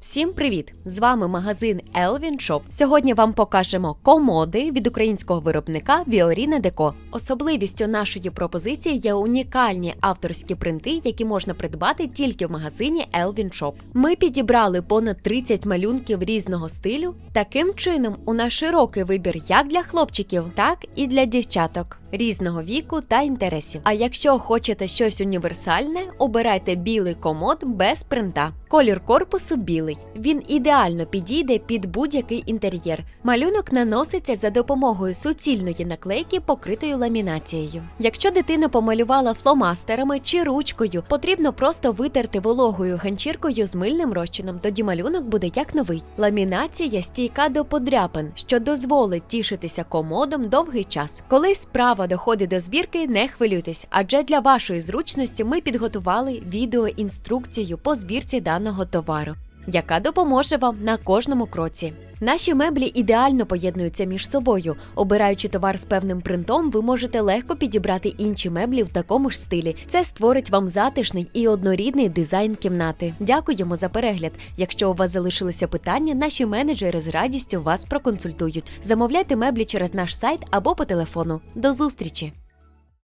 Всім привіт! З вами магазин Elvin Shop. Сьогодні вам покажемо комоди від українського виробника Viorina Deco. Особливістю нашої пропозиції є унікальні авторські принти, які можна придбати тільки в магазині Elvin Shop. Ми підібрали понад 30 малюнків різного стилю. Таким чином, у нас широкий вибір як для хлопчиків, так і для дівчаток різного віку та інтересів. А якщо хочете щось універсальне, обирайте білий комод без принта. Колір корпусу білий. Він ідеально підійде під будь-який інтер'єр. Малюнок наноситься за допомогою суцільної наклейки, покритою ламінацією. Якщо дитина помалювала фломастерами чи ручкою, потрібно просто витерти вологою ганчіркою з мильним розчином. Тоді малюнок буде як новий. Ламінація стійка до подряпин, що дозволить тішитися комодом довгий час. Коли справа доходить до збірки, не хвилюйтесь, адже для вашої зручності ми підготували відеоінструкцію по збірці даного товару, яка допоможе вам на кожному кроці. Наші меблі ідеально поєднуються між собою. Обираючи товар з певним принтом, ви можете легко підібрати інші меблі в такому ж стилі. Це створить вам затишний і однорідний дизайн кімнати. Дякуємо за перегляд. Якщо у вас залишилися питання, наші менеджери з радістю вас проконсультують. Замовляйте меблі через наш сайт або по телефону. До зустрічі!